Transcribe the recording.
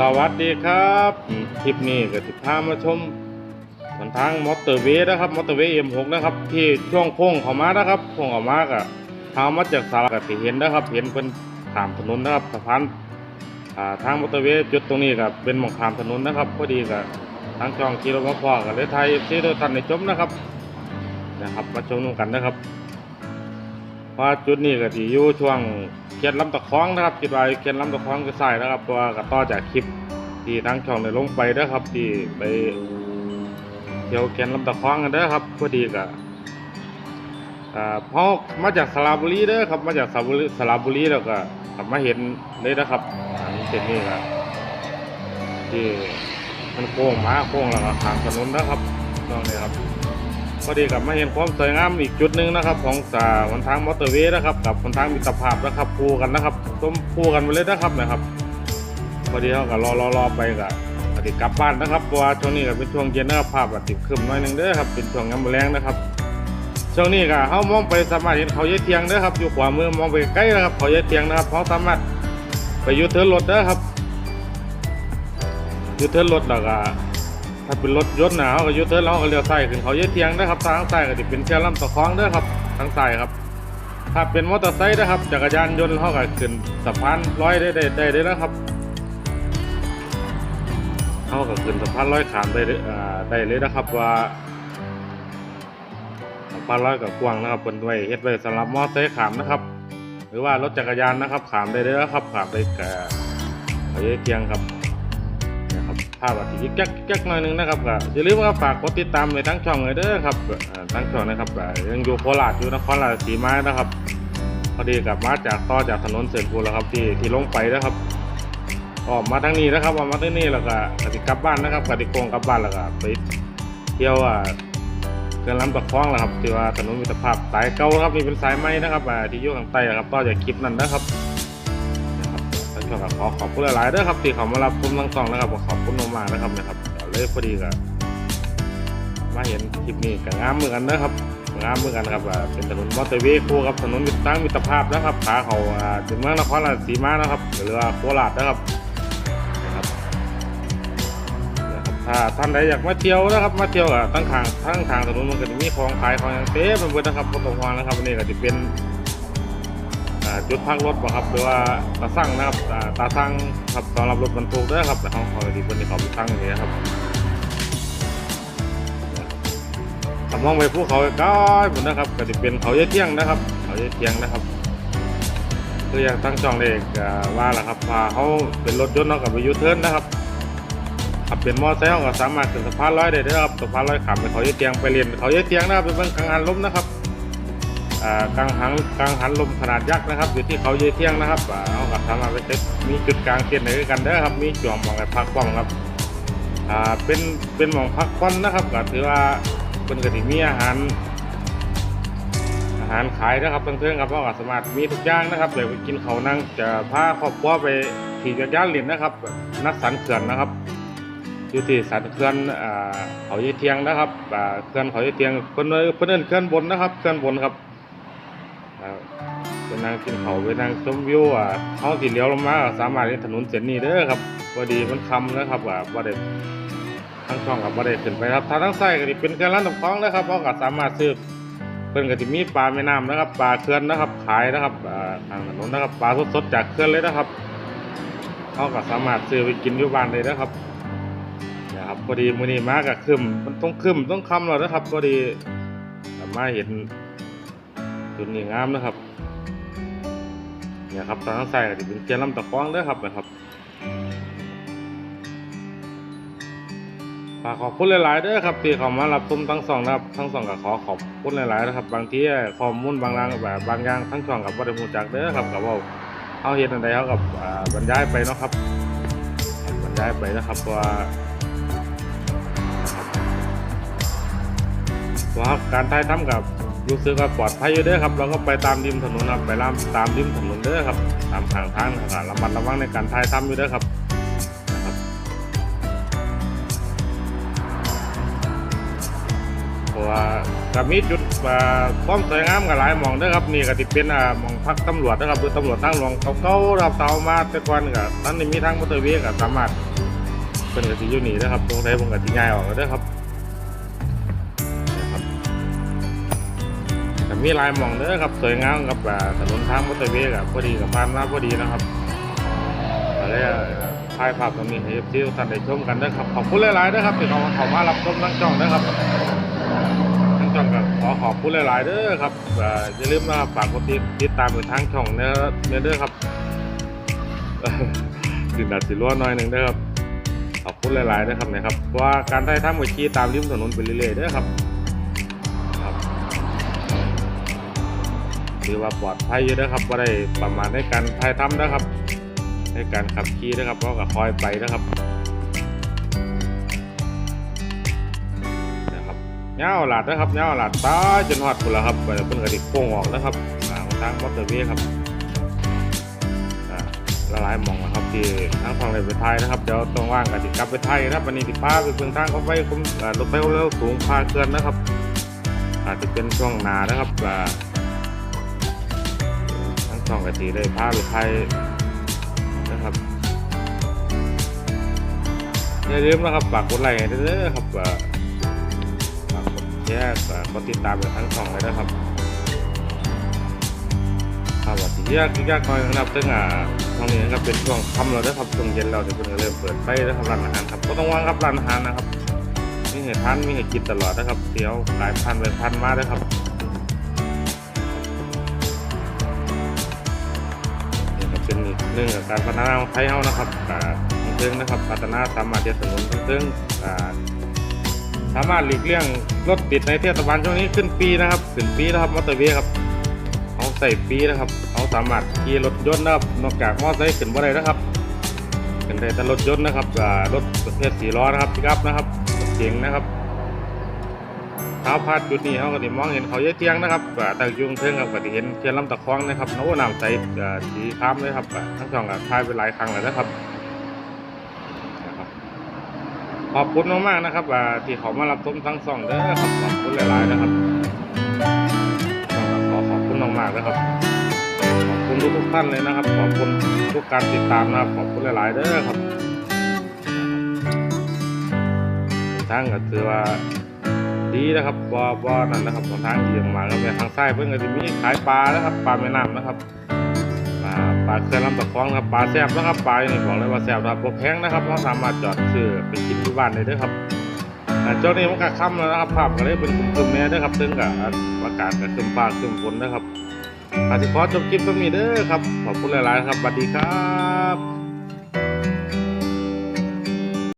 สวัสดีครับคลิปนี้ก็ติดพามาชมหนทางมอเตอร์เวย์นะครับมอเตอร์เวย์ M6 นะครับ ที่ช่วงโค้งเข้ามานะครับโค้งเข้ามาก็ทางมาจากสารกสิเห็นนะครับ เห็นเป็นขามถนนนะครับสะพานทางมอเตอร์เวย์จุดตรงนี้ก็เป็นหมองขามถนนนะครับพอดีก็ทางช่องขี่รมาพอกันเลยไทยซีโดทันในชมนะครับนะครับ มาชมกันนะครับว่าจุดนี้ก็ที่อยู่ช่วง เขียนลำตะคองนะครับคิดว่าเขียนลำตะคองจะใส่นะครับตัวก็ต่อจากคลิปที่ทั้งช่องได้ลงไปเด้อครับที่ไปเที่ยวเขียนลำตะคองกันเด้อครับพอดีก็อ่าพอมาจากสระบุรีเด้อครับมาจากสระบุรีสระบุรีแล้วก็กลับมาเห็นเลยนะครับอันนี้เส้นนี้ก็ที่มันโค้งมาโค้งแล้วก็ทางถนนนะครับตรงนี้ครับ พอดีกับมาเห็นความสวยงามอีกจุดหนึ่งนะครับของสาวันทางมอเตอร์เวย์นะครับ กับวันทางมิตรภาพนะครับคู่กันนะครับต้มคู่กันไปเลยนะครับนะครับ พอดีเขาก็รอรอรอไปกับปฏิกลับบ้านนะครับเพราะว่าช่วงนี้ก็เป็นช่วงเย็นนะครับภาพติดขึ้นหน่อยหนึงเด้อครับเป็นช่วงยามแรงนะครับช่วงนี้ก็เขามองไปสามารถเห็นเขาเยเทียงเด้อครับอยู่ขวามือมองไปใกล้นะครับเขาเยเทียงนะครับเขาสามารถไปยูเทิร์นรถเด้อครับยูเทิร์นรถแล้วก็ ถ้าเป็นรถยนต์นะเขาก็ยุทธเทิร์นแล้วเขาก็เลี้ยวซ้ายขึ้นเขาเยอะเทียงนะครับทางซ้ก็จะเป็นเชือกลำตะคองเด้อครับทางซ้ครับ ถ้าเป็นมอเตอร์ไซค์นะครับจักรยานยนต์เขาก็ขึ้นสะพานร้อยได้ได้ได้ได้แล้วครับเขาก็ขึ้นสะพานร้อยขามได้เด้ออ่าได้เลยนะครับว่าสะพานร้อยกับกวางนะครับเป็นไว้เฮ็ดไว้สำหรับมอเตอร์ไซค์ขามนะครับ หรือว่ารถจักรยานนะครับขามได้เลยนะครับขามได้แก่เขาเยอะเทียงครับ นะครับภาพอาทิตย์จักจักหน่อยหนึงนะครับก็อย่าลืมว่าฝากกดติดตามในทั้งช่องเลยเด้อครับทั้งช่องนะครับยังอยู่โคราชอยู่นครราชสีมานะครับพอดีกับมาจากต่อจากถนนเส้นภูแล้วครับที่ที่ลงไปนะครับออกมาทางนี้นะครับออกมาทางนี้แล้วก็กติกลับบ้านนะครับกติโกงกลับบ้านแล้วก็ไปเที่ยวอ่าเขื่อนลำตะคองแล้วครับที่ว่าถนนมิตรภาพสายเก่าครับนี่เป็นสายใหม่นะครับที่อยู่ข้างใต้ครับต่อจากคลิปนั้นนะครับ นะครับขอขอบคุณหลายๆด้วยครับที่เขามารับชมทั้งสองนะครับขอบคุณมากๆนะครับนะครับเลยพอดีกับมาเห็นคลิปนี้กับงามเหมือนกันนะครับงามเหมือนกันครับเป็นถนนมอเตอร์เวย์คู่กับถนนมิตรตั้งมิตรภาพนะครับขาเขาอ่าถึงเมืองนครราชสีมานะครับหรือว่าโคราชนะครับนะครับนะครับถ้าท่านใดอยากมาเที่ยวนะครับ มาเที่ยวกับทั้งทางทั้งทางถนนมันก็จะมีของขายของอย่างเต็มไปหมดนะครับก็ต้องห่วงนะครับวันนี้ก็จะเป็น จุดพักรถบ่ครับหรือว่าตาสั่งนะครับอ่าตาสั่งครับสำหรับรถบรรทุกเด้อครับแต่เขาเขาดีคนที่เขาไปสั่งอย่างนี้ครับถ้ามองไปภูเขาก้อยหมดนะครับก็จะเป็นเขาเยอะเที่ยงนะครับ เขาเยอะเที่ยงนะครับคืออย่างตั้งจองเด็กอ่าว่าแหละครับพาเขาเป็นรถยนต์เนาะกับไปยูเทิร์นนะครับขับเป็นมอเตอร์ไซค์เขาก็สามารถขึ้นสะพานลอยได้ด้อครับสะพานลอยขามไปเขาเยอะเที่ยงไปเรียนเขาเยอะเที่ยงนะครับเป็นเบื้องกลางหันลมนะครับ อ่างหันกังหันลมขนาดยักษ์นะครับ อยู่ที่เขาเยี่ยเที่ยงนะครับอ่าเอากับทำมาไปเช็คมีจุดกลางเตียนไหนกันเด้อครับ มีจ่วงมองไอ้พักป้องครับอ่าเป็นเป็นหมองพักผ่อนนะครับก็ถือว่าเป็นกติมีอาหาร อาหารขายนะครับทั้งเทิงครับเพราะว่าสามารถมีทุกอย่างนะครับเดี๋ยวไปกินเขานั่งจะพาครอบครัวไปขี่จักรยานเล่นนะครับ นักสันเขื่อนนะครับอยู่ที่สันเขื่อนอ่าเขาเยเทียงนะครับเขื่อนเขาเยเทียงเพิ่นเอิ้นเพิ่นเอิ้นเขื่อนบนนะครับเขื่อนบนครับ อ่าเป็นนางกินเขาวเป็นนางชมวิวอะเขาสิเลี้ยวลงมาก็สามารถเห็นถนนเส้นนี้เด้อครับพอดีมันคำนะครับว่าบ่ได้ทั้งช่องกับบ่ได้ขึ้นไปครับถ้าทั้งไส้ก็สิเป็นเครื่องร้านตำคองนะครับเพราะก็สามารถซื้อเพิ่นก็สิมีปลาแม่น้ำนะครับปลาเขื่อนนะครับ ขายนะครับทางถนนนะครับปลาสดๆจากเขื่อนเลยนะครับเขาก็สามารถซื้อไปกินอยู่บ้านได้นะครับนะครับพอดีมื้อนี้มาก็คึมมันต้องคึมต้องค่ำแล้วนะครับพอดีมาเห็น จุดนี้งามนะครับเนี่ยครับทางซ้ายก็จะเป็นเกียร์ลำตะคองเด้อครับนะครับฝากขอบคุณหลายๆด้อครับที่เขามารับชมทั้งสองนะครับทั้งสองก็ขอขอบคุณหลายๆนะครับ บางทีข้อมูลบางอย่างแบบบางอย่างทั้งสองกับบ่ได้รู้จักเด้อครับกับว่าเขาเฮ็ดอันใดเขากัอ่าบรรยายไปเนาะครับบรรยายไปนะครับว่าว่าการถ่ายทำกับ รู้สึกว่าปลอดภัยอยู่เด้อครับ เราก็ไปตามริมถนนครับไปตามตามริมถนนเด้อครับ ตามทางทางนะครับระมัดระวังในการถ่ายทำอยู่เด้อครับนะครับเพราะว่าถก็มีจุดอ่าความสวยงามกับหลายมองด้อครับนี่ก็สิเป็นมองพักตำรวจนะครับหรือตำรวจทางหลวงเก่าๆครับเตามาแต่ก่อนก็ตอนนี้มีทางมอเตอร์เวย์ก็สามารถเพิ่นก็สิอยู่นี่นะครับตรงใดผมก็สิย้ายออกแล้วเด้อครับนะครับ มีลายมองเด้อครับสวยงามกับถนนทางมอเตอร์เวย์ก็พอดีกับผ่านมาพอดีนะครับก็เลยอ่าถ่ายภาพตรงนี้ให้ FC ทุกท่านได้ชมกันนะครับขอบคุณหลายๆนะครับที่เขามาเขามารับชมทั้งช่องนะครับทั้งช่องก็ขอขอบคุณหลายๆเด้อครับอย่าลืมนะฝากกดติดติดตามไปทางช่องเนื้อเนื้อเด้อครับสิดัดสิล้วนหน่อยหนึ่งเด้ครับขอบคุณหลายๆเด้อครับนะครับว่าการถ่ายทำกับขี่ตามริมถนนไปเรื่อยๆเด้ครับ ถือว่าปลอดภัยอยู่เด้อครับว่าได้ประมาณในการถ่ายทำนะครับ ในการขับขี่นะครับเพราะก็คอยไปนะครับนะครับเงาหลาดนะครับเงาหลาดตาจนหอดพุ่นละครับเปิดเป็นกระดิกโป่งออกนะครับทางทางมอเตอร์เวย์ครับละลายมองนะครับที่ทางฝั่งเลยไปไทยนะครับเดี๋ยวตรงว่างกติกลับไปไทยนะครับวันนี้ที่ป้าไปเพิ่งทางเขาไปคุมรถไฟเร็วสูงพาเกินนะครับ อาจจะเป็นช่วงหนานะครับ อ่าทั้งสองกติได้พาไปไทยนะครับอย่าลืมนะครับฝากกดไลค์ให้ด้วยนะครับฝากกดแชร์ฝากกดติดตามทั้งสองเลยนะครับครับวันที่ยากยากหน่อยนะครับซึ่งอ่าตรงนี้นะครับเป็นช่วงค่ำแล้วนะครับช่วงเย็นเราเดี๋ยวเพิ่งเริ่มเปิดไฟแล้วครับร้านอาหารครับก็ต้องวางครับร้านอาหารนะครับมีเหตุทานมีเหตุกินตลอดนะครับเดี๋ยวหลายพันไปพันมาด้วยครับ เป็นอีกหนึ่งกับการพัฒนาของไทยเฮานะครับอ่าเพิ่งนะครับพัฒนาสามารถจะสนุนเพิ่งอ่าสามารถหลีกเลี่ยงรถติดในเทศบาลช่วงนี้ขึ้นฟรีนะครับขึ้นฟรีนะครับมอเตอร์เวย์ครับเขาใส่ฟรีนะครับเขาสามารถขี่รถยนต์นะครับนอกจากมอเตอร์ไซค์ขึ้นบ่ได้นะครับขึ้นได้แต่รถยนต์นะครับรถประเภทสี่ล้อนะครับปิกอัพนะครับรถเก๋งนะครับ ท้าวพาดจุดนี้เขาก็จะมองเห็นเขาเยอะเทียงนะครับอ่าตั้งยุงเทิงครับก็จะเห็นเทียนลำตะคองนะครับโน้น้ำใส่สีคล้ำเลยครับทั้งสองก็ถ่ายไปหลายครั้งแล้วนะครับขอบคุณมากๆนะครับที่เขามารับชมทั้งสองเด้อครับขอบคุณหลายๆนะครับขอขอบคุณมากๆนะครับขอบคุณทุกๆท่านเลยนะครับ ขอบคุณทุกการติดตามนะครับขอบคุณหลายๆเด้อครับทางก็ถือว่า ดีนะครับบ่บ่นั่นนะครับของทางเอียงมาก็ไปทางซ้ายเพิ่นก็จะมีขายปลานะครับปลาแม่น้ำนะครับอ่าปลาเคลื่อนลำตะคองนะครับปลาแซ่บนะครับปลานี่บอกเลยว่าแซ่บนะครับบ่แพงนะครับเราสามารถจอดซื้อไปกินที่บ้านได้ด้อครับเจ้านี้มันก็ค่ำแล้วนะครับภาพก็เลยเป็นครึมๆแน่ด้อครับซึ่งก็อากาศก็ครึมฟ้าครึมฝนนะครับอาสิขอจบคลิปตรงนี้เด้อครับขอบคุณหลายๆครับสวัสดีครับ